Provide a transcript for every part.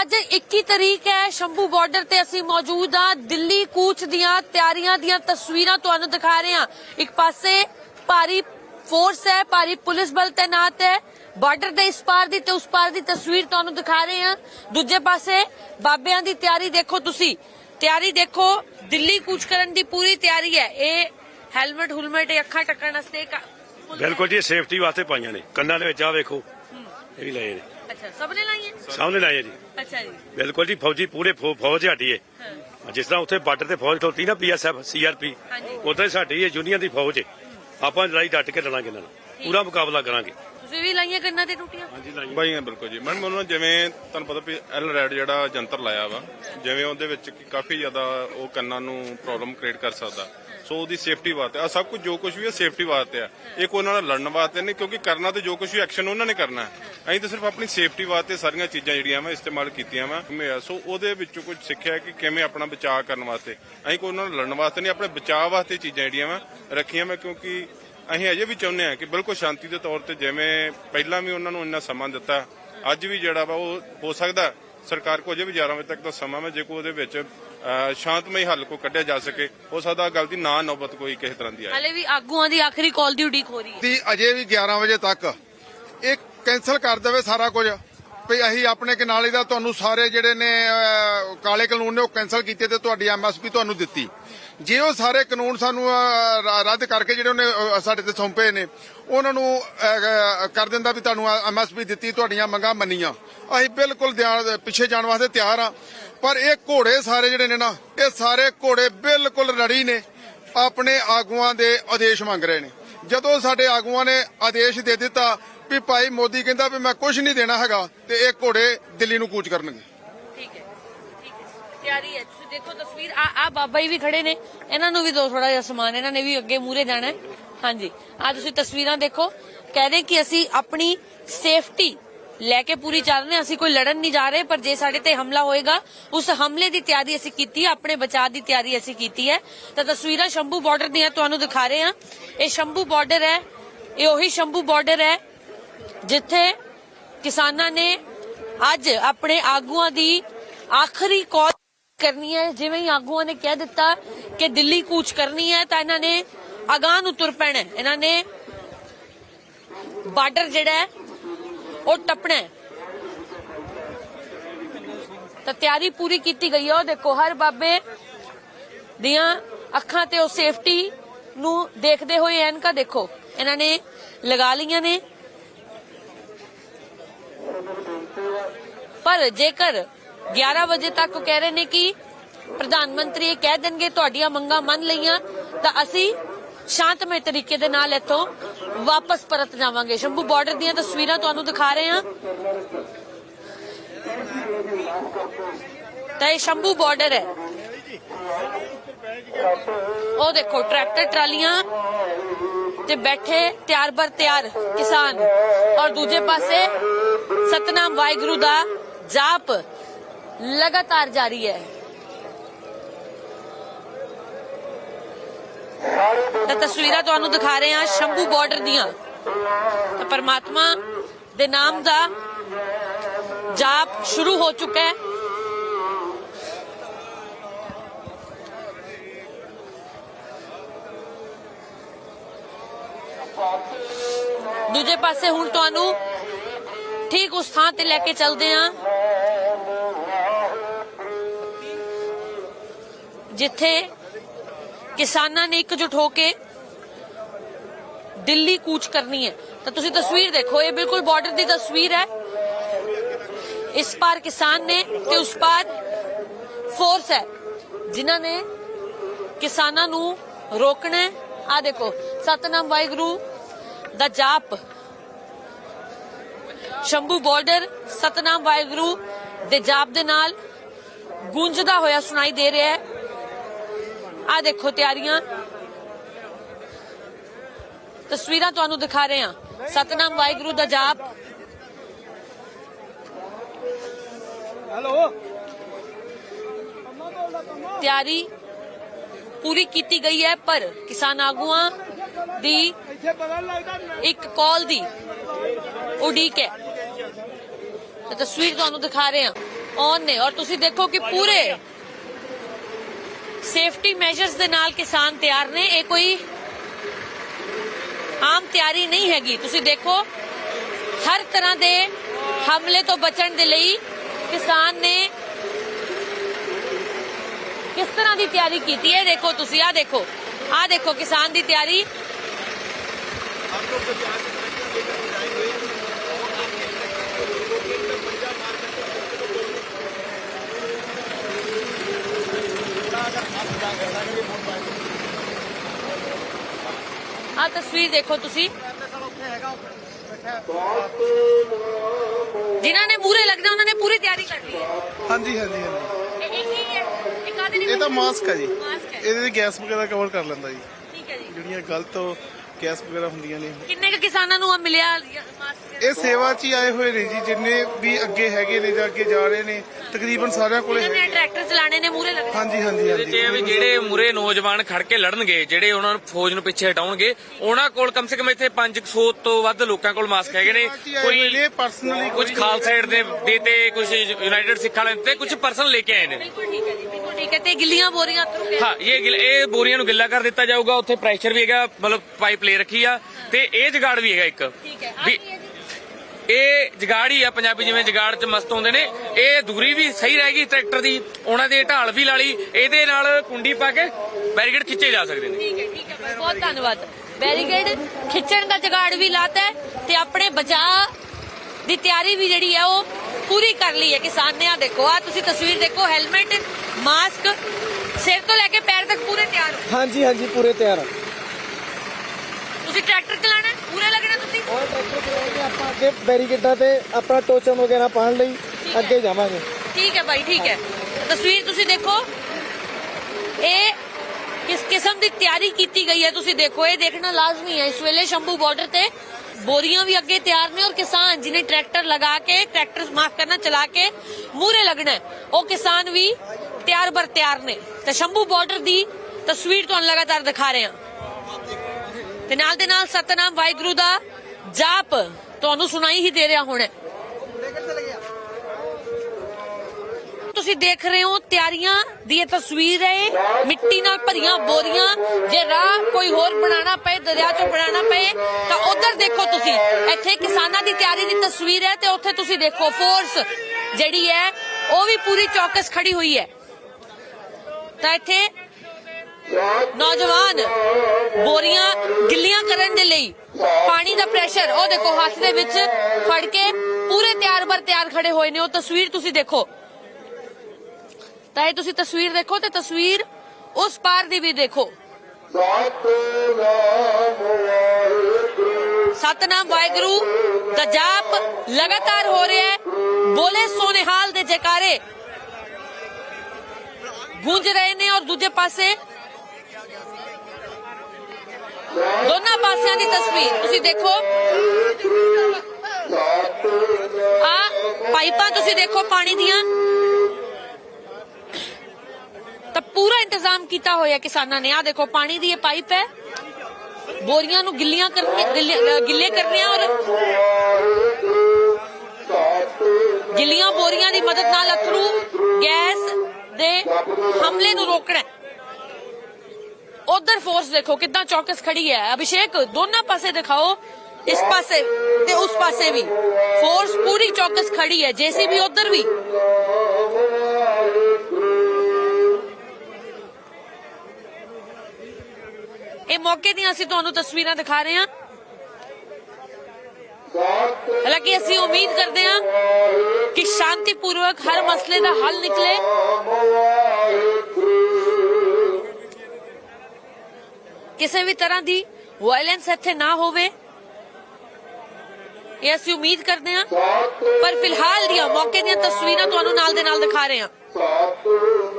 ਅੱਜ 21 ਤਰੀਕ ਹੈ, ਸ਼ੰਭੂ ਬਾਰਡਰ ਤੇ ਅਸੀਂ ਮੌਜੂਦ ਹਾਂ। ਦਿੱਲੀ ਕੂਚ ਦੀਆਂ ਤਿਆਰੀਆਂ ਦੀਆਂ ਤਸਵੀਰਾਂ ਤੁਹਾਨੂੰ ਦਿਖਾ ਰਹੇ ਹਾਂ। ਇੱਕ ਪਾਸੇ ਭਾਰੀ ਫੋਰਸ ਹੈ, ਭਾਰੀ ਪੁਲਿਸ ਬਲ ਤੈਨਾਤ ਹੈ। ਬਾਰਡਰ ਦੇ ਇਸ ਪਾਰ ਦੀ ਤੇ ਉਸ ਪਾਰ ਦੀ ਤਸਵੀਰ ਤੁਹਾਨੂੰ ਦਿਖਾ ਰਹੇ ਹਾਂ। ਦੂਜੇ ਪਾਸੇ ਬਾਬਿਆਂ ਦੀ ਤਿਆਰੀ ਦੇਖੋ ਤੁਸੀਂ। ਤਿਆਰੀ ਦੇਖੋ, ਦਿੱਲੀ ਕੂਚ ਕਰਨ ਦੀ ਪੂਰੀ ਤਿਆਰੀ ਹੈ। ਇਹ ਹੈਲਮਟ ਹੁਲਮਟ ਇਹ ਅੱਖਾਂ ਟੱਕਣ ਵਾਸਤੇ ਬਿਲਕੁਲ ਜੀ ਸੇਫਟੀ ਵਾਸਤੇ ਪਾਈਆਂ ਨੇ। ਕੰਨਾਂ ਦੇ ਵਿੱਚ ਆ ਵੇਖੋ। ਇਹ ਵੀ ਲਾਏ ਨੇ। ਅੱਛਾ ਸਭ ਨੇ ਲਾਈ ਹੈ ਸਾਹਮਣੇ ਲਾਏ ਜੀ। ਅੱਛਾ ਜੀ। ਬਿਲਕੁਲ ਜੀ ਫੌਜੀ ਪੂਰੇ ਫੌ- ਫੌਜ ਸਾਡੀ ਹੈ ਹਾਂ। ਜਿਸ ਤਰ੍ਹਾਂ ਉੱਥੇ ਬਾਰਡਰ ਤੇ ਫੌਜ ਖਲੋਤੀ ਨਾ ਪੀਐਸਐਫ ਸੀਆਰਪੀ ਹਾਂਜੀ। ਉੱਥੇ ਸਾਡੀ ਇਹ ਯੂਨੀਅਨ ਦੀ ਫੌਜ ਹੈ ਆਪਾਂ ਲੜਾਈ ਡਟ ਕੇ ਲੜਾਂਗੇ ਇਹਨਾਂ ਨਾਲ। ਪੂਰਾ ਮੁਕਾਬਲਾ ਕਰਾਂਗੇ। ਤੁਸੀਂ ਵੀ ਲਾਈਆਂ ਕੰਨਾਂ ਤੇ ਟੂਟੀਆਂ? ਹਾਂਜੀ ਲਾਈ ਬਾਈ ਬਿਲਕੁਲ ਜੀ। ਮੈਡਮ ਉਹਨਾਂ ਜਿਵੇਂ ਤੁਹਾਨੂੰ ਪਤਾ ਵੀ ਐਲ ਰੈਡ ਜਿਹੜਾ ਜੰਤਰ ਲਾਇਆ ਵਾ ਜਿਵੇਂ ਉਹਦੇ ਵਿੱਚ ਕਿ ਕਾਫੀ ਜ਼ਿਆਦਾ ਉਹ ਕੰਨਾਂ ਨੂੰ ਪ੍ਰੋਬਲਮ ਕ੍ਰੀਏਟ ਕਰ ਸਕਦਾ। ਸੋ ਉਹਦੀ ਸੇਫਟੀ ਵਾਸਤੇ ਆ ਸਭ ਕੁਝ ਜੋ ਕੁਝ ਵੀ ਹੈ ਸੇਫਟੀ ਵਾਸਤੇ ਆ। ਇਹ ਕੋਈ ਉਹਨਾਂ ਨਾਲ ਲੜਨ ਵਾਸਤੇ ਨਹੀਂ ਕਿਉਂਕਿ ਕਰਨਾ ਤੇ ਜੋ ਕੁਝ ਵੀ ਐਕਸ਼ਨ ਉਹਨਾਂ ਨੇ ਕਰਨਾ ਹੈ। ਅਸੀਂ ਤਾਂ ਸਿਰਫ ਆਪਣੀ ਸੇਫਟੀ ਵਾਸਤੇ ਸਾਰੀਆਂ ਚੀਜ਼ਾਂ ਜਿਹੜੀਆਂ ਵਾ ਇਸਤੇਮਾਲ ਕੀਤੀਆਂ ਵਾ ਸੋ ਉਹਦੇ ਵਿੱਚੋਂ ਕੁਝ ਸਿੱਖਿਆ ਕਿ ਕਿਵੇਂ ਆਪਣਾ ਬਚਾਅ ਕਰਨ ਵਾਸਤੇ। ਅਸੀਂ ਕੋਈ ਉਹਨਾਂ ਨਾਲ ਲੜਨ ਵਾਸਤੇ ਨਹੀਂ ਆਪਣੇ ਬਚਾਅ ਵਾਸਤੇ ਚੀਜ਼ਾਂ ਜਿਹੜੀਆਂ ਵਾ ਰੱਖੀਆਂ ਵਾ ਕਿਉਂਕਿ ਅਸੀਂ ਅਜੇ ਵੀ ਚਾਹੁੰਦੇ ਹਾਂ ਕਿ ਬਿਲਕੁਲ ਸ਼ਾਂਤੀ ਦੇ ਤੌਰ ਤੇ ਜਿਵੇਂ ਪਹਿਲਾਂ ਵੀ ਉਹਨਾਂ ਨੂੰ ਇੰਨਾ ਸਮਾਂ ਦਿੱਤਾ ਅੱਜ ਵੀ ਜਿਹੜਾ ਵਾ ਉਹ ਹੋ ਸਕਦਾ। ਸਰਕਾਰ ਕੋ ਅਜੇ ਵੀ 11 ਵਜੇ ਤੱਕ ਦਾ ਸਮਾਂ ਹੈ ਜੇ ਕੋਈ ਉਹਦੇ ਵਿੱਚ ਸ਼ਾਂਤਮਈ ਹੱਲ ਕੋ ਕੱਢਿਆ ਜਾ ਸਕੇ ਹੋ ਸਕਦਾ ਗੱਲ ਦੀ ਨਾ ਨੌਬਤ ਕੋਈ ਕਿਸੇ ਤਰ੍ਹਾਂ ਦੀ ਆਏ। ਹਲੇ ਵੀ ਆਗੂਆਂ ਦੀ ਆਖਰੀ ਕਾਲ ਦੀ ਉਡੀਕ ਹੋ ਰਹੀ ਹੈ। ਅਜੇ ਵੀ 11 ਵਜੇ ਤੱਕ ਇਹ ਕੈਨਸਲ ਕਰ ਦੇਵੇ ਸਾਰਾ ਕੁਝ। ਵੀ ਅਸੀਂ ਆਪਣੇ ਕਨਾਲੇ ਦਾ ਤੁਹਾਨੂੰ ਸਾਰੇ ਜਿਹੜੇ ਨੇ ਕਾਲੇ ਕਾਨੂੰਨ ਨੇ ਉਹ ਕੈਨਸਲ ਕੀਤੇ ਤੇ ਤੁਹਾਡੀ ਐਮਐਸਪੀ ਤੁਹਾਨੂੰ ਦਿੱਤੀ। ਜੇ ਉਹ ਸਾਰੇ ਕਾਨੂੰਨ ਸਾਨੂੰ ਰੱਦ ਕਰਕੇ ਜਿਹੜੇ ਉਹਨੇ ਸਾਡੇ ਤੇ ਸੌਂਪੇ ਨੇ, ਉਹਨਾਂ ਨੂੰ ਕਰ ਦਿੰਦਾ ਵੀ ਤੁਹਾਨੂੰ ਐਮਐਸਪੀ ਦਿੱਤੀ, ਤੁਹਾਡੀਆਂ ਮੰਗਾਂ ਮੰਨੀਆਂ। ਅਸੀਂ ਬਿਲਕੁਲ ਪਿੱਛੇ ਜਾਣ ਵਾਸਤੇ ਤਿਆਰ ਆ ਪਰ ਇਹ ਘੋੜੇ ਸਾਰੇ ਜਿਹੜੇ ਨੇ ਨਾ, ਇਹ ਸਾਰੇ ਘੋੜੇ ਬਿਲਕੁਲ ਰੜੀ ਨੇ, ਆਪਣੇ ਆਗੂਆਂ ਦੇ ਆਦੇਸ਼ ਮੰਗ ਰਹੇ ਨੇ। ਜਦੋਂ ਸਾਡੇ ਆਗੂਆਂ ਨੇ ਆਦੇਸ਼ ਦੇ ਦਿੱਤਾ ਵੀ ਭਾਈ ਮੋਦੀ ਕਹਿੰਦਾ ਵੀ ਮੈਂ ਕੁਝ ਨਹੀਂ ਦੇਣਾ ਹੈਗਾ ਤੇ ਇਹ ਘੋੜੇ ਦਿੱਲੀ ਨੂੰ ਕੂਚ ਕਰਨਗੇ। ਠੀਕ ਹੈ ਠੀਕ ਹੈ। ਤਿਆਰੀ ਹੈ। ਤੁਸੀਂ ਦੇਖੋ ਤਸਵੀਰ, ਆ ਆ ਬਾਬਾ ਜੀ ਵੀ ਖੜੇ ਨੇ। ਇਹਨਾਂ ਨੂੰ ਵੀ ਦੋ ਥੋੜਾ ਜਿਹਾ ਸਮਾਨ, ਇਹਨਾਂ ਨੇ ਵੀ ਅੱਗੇ ਮੂਰੇ ਜਾਣਾ ਹਾਂਜੀ। ਆ ਤੁਸੀਂ ਤਸਵੀਰਾਂ ਦੇਖੋ। ਕਹਿ ਰਹੇ ਕਿ ਅਸੀਂ ਆਪਣੀ ਸੇਫਟੀ ਲੈ ਕੇ ਪੂਰੀ ਚੱਲ ਰਹੇ ਅਸੀਂ ਕੋਈ ਲੜਨ ਨਹੀਂ ਜਾ ਰਹੇ, ਪਰ ਜੇ ਸਾਡੇ ਤੇ ਹਮਲਾ ਹੋਏਗਾ, ਉਸ ਹਮਲੇ ਦੀ ਤਿਆਰੀ ਅਸੀਂ ਕੀਤੀ ਹੈ ਆਪਣੇ ਬਚਾਅ ਦੀ ਤਿਆਰੀ ਅਸੀਂ ਕੀਤੀ ਹੈ। ਤਾਂ ਤਸਵੀਰਾਂ ਸ਼ੰਭੂ ਬਾਰਡਰ ਦੀਆਂ ਤੁਹਾਨੂੰ ਦਿਖਾ ਰਹੇ ਹਾਂ। ਇਹ ਸ਼ੰਭੂ ਬਾਰਡਰ ਹੈ, ਇਹ ਉਹੀ ਸ਼ੰਭੂ ਬਾਰਡਰ ਹੈ, ਜਿੱਥੇ ਕਿਸਾਨਾਂ ਨੇ ਅੱਜ ਆਪਣੇ ਆਗੂਆਂ ਦੀ ਆਖਰੀ ਕਾਲ ਕਰਨੀ ਹੈ। ਜਿਵੇਂ ਹੀ ਆਗੂਆਂ ਨੇ ਕਹਿ ਦਿੱਤਾ ਕਿ ਦਿੱਲੀ ਕੂਚ ਕਰਨੀ ਹੈ, ਤਾਂ ਇਹਨਾਂ ਨੇ ਅਗਾਹ ਨੂੰ ਤੁਰ ਪੈਣਾ ਹੈ। ਇਹਨਾਂ ਨੇ ਬਾਰਡਰ ਜਿਹੜਾ ਉਹ ਟੱਪਣਾ ਤਾਂ ਤਿਆਰੀ ਪੂਰੀ ਕੀਤੀ ਗਈ ਹੈ। ਉਹ ਦੇਖੋ, ਹਰ ਬਾਬੇ ਦੀਆਂ ਅੱਖਾਂ ਤੇ ਉਹ ਸੇਫਟੀ ਨੂੰ ਦੇਖਦੇ ਹੋਏ ਐਨਕਾ ਦੇਖੋ। ਇਹਨਾਂ ਨੇ ਲਗਾ ਲਈਆਂ ਨੇ। ਪਰ ਜੇਕਰ 11 ਵਜੇ ਤੱਕ ਉਹ ਕਹਿ ਰਹੇ ਨੇ ਕਿ ਪ੍ਰਧਾਨ ਮੰਤਰੀ ਇਹ ਕਹਿ ਦੇਣਗੇ, ਤੁਹਾਡੀਆਂ ਮੰਗਾਂ ਮੰਨ ਲਈਆਂ ਤਾਂ ਅਸੀਂ ਸ਼ਾਂਤਮਈ ਤਰੀਕੇ ਦੇ ਨਾਲ ਇੱਥੋਂ ਵਾਪਸ ਪਰਤ ਜਾਵਾਂਗੇ। ਸ਼ੰਭੂ ਬਾਰਡਰ ਦੀਆਂ ਤਸਵੀਰਾਂ ਤੁਹਾਨੂੰ ਦਿਖਾ ਰਹੇ ਹਾਂ। ਤਾਂ ਇਹ ਸ਼ੰਭੂ ਬਾਰਡਰ ਹੈ। ਉਹ ਦੇਖੋ ਟਰੈਕਟਰ ਟਰਾਲੀਆਂ ਤੇ ਬੈਠੇ ਤਿਆਰ ਬਰ ਤਿਆਰ ਕਿਸਾਨ। ਔਰ ਦੂਜੇ ਪਾਸੇ ਸਤਨਾਮ ਵਾਹਿਗੁਰੂ ਦਾ ਜਾਪ ਲਗਾਤਾਰ ਜਾਰੀ ਹੈ। ਤਾਂ ਤਸਵੀਰਾਂ ਤੁਹਾਨੂੰ ਦਿਖਾ ਰਹੇ ਹਾਂ ਸ਼ੰਭੂ ਬਾਰਡਰ ਦੀਆਂ। ਤਾਂ ਪਰਮਾਤਮਾ ਦੇ ਨਾਮ ਦਾ ਜਾਪ ਸ਼ੁਰੂ ਹੋ ਚੁੱਕਾ ਹੈ। ਦੂਜੇ ਪਾਸੇ ਹੁਣ ਤੁਹਾਨੂੰ ਠੀਕ ਉਸ ਥਾਂ ਤੇ ਲੈ ਕੇ ਚੱਲਦੇ ਹਾਂ। ਜਿੱਥੇ ਕਿਸਾਨਾਂ ਨੇ ਇਕਜੁੱਟ ਹੋ ਕੇ ਦਿੱਲੀ ਕੂਚ ਕਰਨੀ ਹੈ। ਤਾਂ ਤੁਸੀਂ ਤਸਵੀਰ ਦੇਖੋ, ਇਹ ਬਿਲਕੁਲ ਬਾਰਡਰ ਦੀ ਤਸਵੀਰ ਹੈ। ਇਸ ਪਾਰ ਕਿਸਾਨ ਨੇ ਤੇ ਉਸ ਪਾਰ ਫੋਰਸ ਹੈ, ਜਿਨ੍ਹਾਂ ਨੇ ਕਿਸਾਨਾਂ ਨੂੰ ਰੋਕਣਾ ਆ ਦੇਖੋ, ਸਤਨਾਮ ਵਾਹਿਗੁਰੂ ਦਾ ਜਾਪ। ਸ਼ੰਭੂ ਬਾਰਡਰ ਸਤਨਾਮ ਵਾਹਿਗੁਰੂ ਦੇ ਜਾਪ ਦੇ ਨਾਲ ਗੂੰਜਦਾ ਹੋਇਆ ਸੁਣਾਈ ਦੇ ਰਿਹਾ ਹੈ। ਆ ਦੇਖੋ ਤਿਆਰੀਆਂ। ਤਸਵੀਰਾਂ ਤੁਹਾਨੂੰ ਦਿਖਾ ਰਹੇ ਹਾਂ। ਸਤਨਾਮ ਵਾਹਿਗੁਰੂ ਦਾ ਜਾਪ। ਤਿਆਰੀ ਪੂਰੀ ਕੀਤੀ ਗਈ ਹੈ ਪਰ ਕਿਸਾਨ ਆਗੂਆਂ ਦੀ ਇੱਕ ਕਾਲ ਦੀ ਉਡੀਕ ਹੈ। ਤਸਵੀਰ ਤੁਹਾਨੂੰ ਦਿਖਾ ਰਹੇ ਹਾਂ। ਔਨ ਨੇ ਔਰ ਤੁਸੀਂ ਦੇਖੋ ਕਿ ਪੂਰੇ ਸੇਫਟੀ ਮੈਜਰਸ ਦੇ ਨਾਲ ਕਿਸਾਨ ਤਿਆਰ ਨੇ। ਇਹ ਕੋਈ ਆਮ ਤਿਆਰੀ ਨਹੀਂ ਹੈਗੀ। ਤੁਸੀਂ ਦੇਖੋ, ਹਰ ਤਰ੍ਹਾਂ ਦੇ ਹਮਲੇ ਤੋਂ ਬਚਣ ਦੇ ਲਈ ਕਿਸਾਨ ਨੇ ਕਿਸ ਤਰ੍ਹਾਂ ਦੀ ਤਿਆਰੀ ਕੀਤੀ ਹੈ? ਦੇਖੋ ਤੁਸੀਂ ਆ ਦੇਖੋ ਆ ਦੇਖੋ ਕਿਸਾਨ ਦੀ ਤਿਆਰੀ। ਆ ਤਸਵੀਰ ਦੇਖੋ ਤੁਸੀਂ। ਜਿਨ੍ਹਾਂ ਨੇ ਮੂਰੇ ਲੱਗਣਾ ਉਹਨਾਂ ਨੇ ਪੂਰੀ ਤਿਆਰੀ ਕਰ ਲਈ ਹੈ। ਹਾਂਜੀ ਹਾਂਜੀ ਹਾਂਜੀ। ਇਹ ਕੀ ਹੈ? ਇਹ ਕਾਹਦੇ ਲਈ ਇਹ ਤਾਂ ਮਾਸਕ ਹੈ ਜੀ। ਮਾਸਕ ਹੈ। ਇਹਦੇ ਤੇ ਗੈਸ ਵਗੈਰਾ ਕਵਰ ਕਰ ਲੈਂਦਾ ਜੀ। ਠੀਕ ਹੈ ਜੀ। ਜਿਹੜੀਆਂ ਗਲਤ ਗੈਸ ਵਗੈਰਾ ਹੁੰਦੀਆਂ ਨੇ। ਕਿੰਨੇ ਕੁ ਕਿਸਾਨਾਂ ਨੂੰ ਆ ਮਿਲਿਆ ਮਾਸਕ ਇਹ ਸੇਵਾ 'ਚ ਹੀ ਆਏ ਹੋਏ ਨੇ ਜੀ ਜਿੰਨੇ ਵੀ ਅੱਗੇ ਹੈਗੇ ਨੇ ਜਾਂ ਅੱਗੇ ਜਾ ਰਹੇ ਨੇ ਤਕਰੀਬਨ ਸਾਰਿਆਂ ਕੋਲੇ ਜਿਹਨਾਂ ਨੇ ਹੈਗੇ ਟਰੈਕਟਰ ਚਲਾਣੇ ਨੇ ਮੂਰੇ ਲੱਗਣਾ ਹਾਂਜੀ ਹਾਂਜੀ ਇਹ ਆ ਵੀ ਹਾਂਜੀ ਜਿਹੜੇ ਮੁਰੇ ਨੌਜਵਾਨ ਖੜ ਕੇ ਲੜਨਗੇ ਜਿਹੜੇ ਉਹਨਾਂ ਨੂੰ ਫੌਜ ਨੂੰ ਪਿੱਛੇ ਹਟਾਉਣਗੇ ਉਹਨਾਂ ਕੋਲ ਕਮ ਸੇ ਕਮ ਇੱਥੇ 500 ਤੋਂ ਵੱਧ ਲੋਕਾਂ ਕੋਲ ਮਾਸਕ ਹੈਗੇ ਨੇ। ਕੋਈ ਪਰਸਨਲੀ ਕੁਝ ਖਾਲਸਾ ਏਡ ਦੇ ਦੇ ਤੇ ਕੁਝ ਯੂਨਾਈਟਿਡ ਸਿੱਖ ਵਾਲਿਆਂ ਦੇ ਤੇ ਕੁਝ ਪਰਸਨ ਲੈ ਕੇ ਆਏ ਨੇ। ਬਿਲਕੁਲ ਠੀਕ ਹੈ ਜੀ ਬਿਲਕੁਲ ਠੀਕ ਹੈ। ਤੇ ਗਿੱਲੀਆਂ ਬੋਰੀਆਂ ਤੋਂ ਹਾਂ ਇਹ ਗਿੱਲ- ਇਹ ਬੋਰੀਆਂ ਨੂੰ ਗਿੱਲਾ ਕਰ ਦਿੱਤਾ ਜਾਊਗਾ ਉੱਥੇ ਪ੍ਰੈਸ਼ਰ ਵੀ ਹੈਗਾ ਮਤਲਬ ਪਾਈਪ ਲੈ ਰੱਖੀ ਆ ਤੇ ਇਹ ਜਗਾੜ ਵੀ ਹੈਗਾ ਇੱਕ। ਠੀਕ ਹੈ ਆ ਵੀ ਕੀ ਹੈ ਜੀ ਇਹ ਜਗਾੜ ਹੀ ਆ ਪੰਜਾਬੀ ਜਿਵੇਂ ਜਗਾੜ ਚ ਮਸਤ ਹੁੰਦੇ ਨੇ ਇਹ ਦੂਰੀ ਵੀ ਸਹੀ ਰਹੇਗੀ ਟਰੈਕਟਰ ਦੀ ਉਹਨਾਂ ਦੀ ਢਾਲ ਵੀ ਲਾ ਲਈ ਇਹਦੇ ਨਾਲ ਕੁੰਡੀ ਪਾ ਕੇ ਬੈਰੀਕੇਡ ਖਿੱਚੇ ਜਾ ਸਕਦੇ ਨੇ। ਠੀਕ ਹੈ ਠੀਕ ਹੈ ਭਾਈ, ਬਹੁਤ ਧੰਨਵਾਦ। ਬੈਰੀਕੇਡ ਖਿੱਚਣ ਦਾ ਜਗਾੜ ਵੀ ਲਾਤਾ ਹੈ ਤੇ ਆਪਣੇ ਬਚਾਅ ਦੀ ਤਿਆਰੀ ਵੀ ਜਿਹੜੀ ਹੈ ਉਹ ਪੂਰੀ ਕਰ ਲਈ ਹੈ। ਕਿਸਾਨ ਨੇ ਆ ਦੇਖੋ ਆ ਤੁਸੀਂ ਤਸਵੀਰ ਦੇਖੋ ਹੈਲਮਟ ਮਾਸਕ ਸਿਰ ਤੋਂ ਲੈ ਕੇ ਪੈਰ ਤੱਕ ਪੂਰੇ ਤਿਆਰ ਹਾਂਜੀ ਹਾਂਜੀ ਪੂਰੇ ਤਿਆਰ ਆ। ਤੁਸੀਂ ਟਰੈਕਟਰ ਚਲਾਣਾ ਲੱਗਣਾ ਤੁਸੀਂ? ਔਰ ਟਰੈਕਟਰ ਚਲਾਉਂਦੇ ਆਪਾਂ ਅੱਗੇ ਬੈਰੀਕੇਡਾਂ ਤੇ ਆਪਣਾ ਟੋਚਨ ਵਗੈਰਾ ਪਾਣ ਲਈ ਅੱਗੇ ਜਾਵਾਂਗੇ। ਠੀਕ ਹੈ ਭਾਈ ਠੀਕ ਹੈ। ਤਸਵੀਰ ਤੁਸੀਂ ਦੇਖੋ। ਇਹ ਕਿਸ ਕਿਸਮ ਦੀ ਤਿਆਰੀ ਕੀਤੀ ਗਈ ਹੈ ਤੁਸੀਂ ਦੇਖੋ। ਇਹ ਦੇਖਣਾ ਲਾਜ਼ਮੀ ਹੈ। ਇਸ ਵੇਲੇ ਸ਼ੰਭੂ ਬਾਰਡਰ ਤੇ ਬੋਰੀਆਂ ਵੀ ਅੱਗੇ ਤਿਆਰ ਨੇ ਔਰ ਕਿਸਾਨ ਜਿਨੇ ਟਰੈਕਟਰ ਲਗਾ ਕੇ ਟਰੈਕਟਰ ਮਾਫ ਕਰਨਾ ਚਲਾ ਕੇ ਮੂਰੇ ਲੱਗਣਾ ਉਹ ਕਿਸਾਨ ਵੀ ਤਿਆਰ ਬਰ ਤਿਆਰ ਨੇ। ਤੇ ਸ਼ੰਭੂ ਬਾਰਡਰ ਦੀ ਤਸਵੀਰ ਤੁਹਾਨੂੰ ਲਗਾਤਾਰ ਦਿਖਾ ਰਹੇ ਹਾਂ। ਤੇ ਨਾਲ ਦੇ ਨਾਲ ਸਤਨਾਮ ਵਾਹਿਗੁਰੂ ਦਾ ਜਾਪ ਤੁਹਾਨੂੰ ਸੁਣਾਈ ਹੀ ਦੇ ਰਿਹਾ ਹੁਣ। ਤੁਸੀਂ ਦੇਖ ਰਹੇ ਹੋ ਤਿਆਰੀਆਂ ਦੀ ਇਹ ਤਸਵੀਰ ਹੈ ਮਿੱਟੀ ਨਾਲ ਭਰੀਆਂ ਬੋਰੀਆਂ। ਜੇ ਰਾਹ ਕੋਈ ਹੋਰ ਬਣਾਉਣਾ ਪਏ, ਦਰਿਆ ਚੋਂ ਬਣਾਉਣਾ ਪਏ, ਤਾਂ ਉਧਰ ਦੇਖੋ ਤੁਸੀਂ। ਇੱਥੇ ਕਿਸਾਨਾਂ ਦੀ ਤਿਆਰੀ ਦੀ ਤਸਵੀਰ ਹੈ ਤੇ ਉੱਥੇ ਤੁਸੀਂ ਦੇਖੋ ਫੋਰਸ ਜਿਹੜੀ ਹੈ, ਉਹ ਵੀ ਪੂਰੀ ਚੌਕਸ ਖੜੀ ਹੋਈ ਹੈ। ਤਾਂ ਇੱਥੇ ਨੌਜਵਾਨ ਬੋਰੀਆਂ ਗਿੱਲੀਆਂ ਕਰਨ ਦੇ ਲਈ ਪਾਣੀ ਦਾ ਪ੍ਰੈਸ਼ਰ ਉਹ ਦੇਖੋ ਹੱਥ ਦੇ ਵਿੱਚ ਫੜ ਕੇ ਪੂਰੇ ਤਿਆਰ ਬਰ ਤਿਆਰ ਖੜੇ ਹੋਏ ਨੇ। ਉਹ ਤਸਵੀਰ ਤੁਸੀਂ ਦੇਖੋ। ਤਾਂ ਇਹ ਤੁਸੀਂ ਤਸਵੀਰ ਦੇਖੋ ਤੇ ਤਸਵੀਰ ਉਸ ਪਾਰ ਦੀ ਵੀ ਦੇਖੋ। ਸਤਨਾਮ ਵਾਹਿਗੁਰੂ ਦਾ ਜਾਪ ਲਗਾਤਾਰ ਹੋ ਰਿਹਾ ਹੈ। ਬੋਲੇ ਸੋਨੇਹਾਲ ਦੇ ਜੈਕਾਰੇ ਗੂੰਜ ਰਹੇ ਨੇ ਔਰ ਦੂਜੇ ਪਾਸੇ ਦੋਨਾਂ ਪਾਸਿਆਂ ਦੀ ਤਸਵੀਰ। ਤੁਸੀਂ ਦੇਖੋ। ਆ ਪਾਈਪਾਂ ਤੁਸੀਂ ਦੇਖੋ ਪਾਣੀ ਦੀਆਂ। ਤਾਂ ਪੂਰਾ ਇੰਤਜ਼ਾਮ ਕੀਤਾ ਹੋਇਆ ਕਿਸਾਨਾਂ ਨੇ। ਆ ਦੇਖੋ, ਪਾਣੀ ਦੀ ਇਹ ਪਾਈਪ ਹੈ। ਬੋਰੀਆਂ ਨੂੰ ਗਿੱਲੀਆਂ ਕਰਨੇ ਗਿੱਲੇ- ਕਰਨੇ ਔਰ ਗਿੱਲੀਆਂ ਬੋਰੀਆਂ ਦੀ ਮਦਦ ਨਾਲ ਅਥਰੂ ਗੈਸ ਦੇ ਹਮਲੇ ਨੂੰ ਰੋਕਣਾ ਉਧਰ ਫੋਰਸ ਦੇਖੋ ਕਿੱਦਾਂ ਚੌਕਸ ਖੜੀ ਹੈ। ਅਭਿਸ਼ੇਕ, ਦੋਨਾਂ ਪਾਸੇ ਦਿਖਾਓ। ਇਸ ਪਾਸੇ ਤੇ ਉਸ ਪਾਸੇ ਵੀ। ਫੋਰਸ ਪੂਰੀ ਚੌਕਸ ਖੜੀ ਹੈ। ਜੇਸੀਬੀ ਉਧਰ ਵੀ। ਇਹ ਮੌਕੇ ਦੀਆਂ ਅਸੀਂ ਤੁਹਾਨੂੰ ਤਸਵੀਰਾਂ ਦਿਖਾ ਰਹੇ ਹਾਂ। ਹਾਲਾਂਕਿ ਅਸੀਂ ਉਮੀਦ ਕਰਦੇ ਹਾਂ ਕਿ ਸ਼ਾਂਤੀਪੂਰਵਕ ਹਰ ਮਸਲੇ ਦਾ ਹੱਲ ਨਿਕਲੇ। ਕਿਸੇ ਵੀ ਤਰ੍ਹਾਂ ਦੀ ਵਾਇਲੈਂਸ ਇੱਥੇ ਨਾ ਹੋਵੇ। ਇਹ ਅਸੀਂ ਉਮੀਦ ਕਰਦੇ ਹਾਂ। ਪਰ ਫਿਲਹਾਲ ਦੀਆਂ ਮੌਕੇ ਦੀਆਂ ਤਸਵੀਰਾਂ ਤੁਹਾਨੂੰ ਨਾਲ ਦੇ ਨਾਲ ਦਿਖਾ ਰਹੇ ਹਾਂ। ਸਤਨਾਮ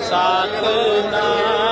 ਸਤਨਾਮ